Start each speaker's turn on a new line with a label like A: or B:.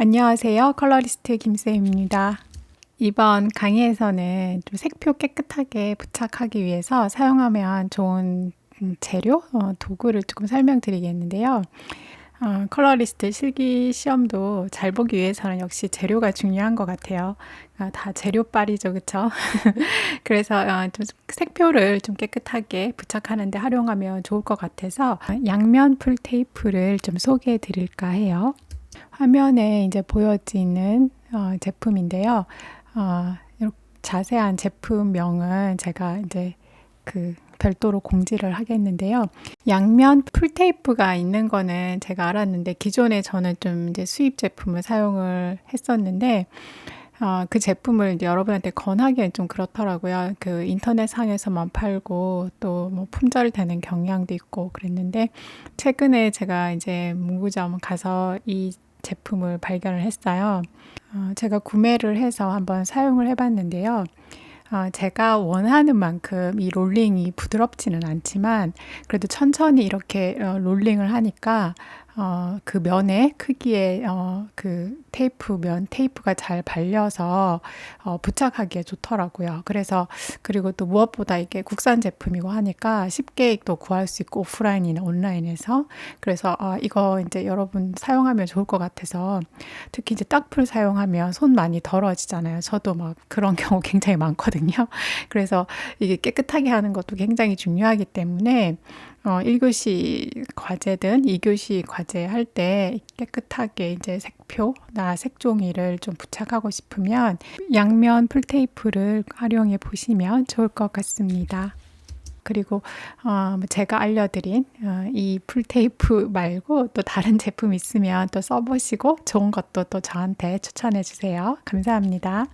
A: 안녕하세요. 컬러리스트 김쌤입니다. 이번 강의에서는 좀 색표 깨끗하게 부착하기 위해서 사용하면 좋은 음, 재료, 어, 도구를 조금 설명드리겠는데요. 어, 컬러리스트 실기 시험도 잘 보기 위해서는 역시 재료가 중요한 것 같아요. 어, 다 재료빨이죠, 그쵸? 그래서 어, 좀 색표를 좀 깨끗하게 부착하는데 활용하면 좋을 것 같아서 양면 풀 테이프를 좀 소개해 드릴까 해요. 화면에 이제 보여지는 어, 제품인데요. 어, 자세한 제품명은 제가 이제 그 별도로 공지를 하겠는데요. 양면 풀테이프가 있는 거는 제가 알았는데 기존에 저는 좀 이제 수입 제품을 사용을 했었는데 어, 그 제품을 여러분한테 권하기엔 좀 그렇더라고요. 그 인터넷 상에서만 팔고 또 뭐 품절되는 경향도 있고 그랬는데 최근에 제가 이제 문구점 가서 이 제품을 발견을 했어요. 어, 제가 구매를 해서 한번 사용을 해봤는데요. 어, 제가 원하는 만큼 이 롤링이 부드럽지는 않지만 그래도 천천히 이렇게 어, 롤링을 하니까 어, 그 면의 크기의 어, 그 테이프 면 테이프가 잘 발려서 어, 부착하기에 좋더라고요. 그래서 그리고 또 무엇보다 이게 국산 제품이고 하니까 쉽게 또 구할 수 있고 오프라인이나 온라인에서 그래서 어, 이거 이제 여러분 사용하면 좋을 것 같아서 특히 이제 딱풀 사용하면 손 많이 더러지잖아요. 저도 막 그런 경우 굉장히 많거든요. 그래서 이게 깨끗하게 하는 것도 굉장히 중요하기 때문에 어, 1교시 과제든 2교시 과제 할 때 깨끗하게 이제 색표나 색종이를 좀 부착하고 싶으면 양면 풀테이프를 활용해 보시면 좋을 것 같습니다. 그리고 어, 제가 알려드린 어, 이 풀테이프 말고 또 다른 제품 있으면 또 써보시고 좋은 것도 또 저한테 추천해 주세요. 감사합니다.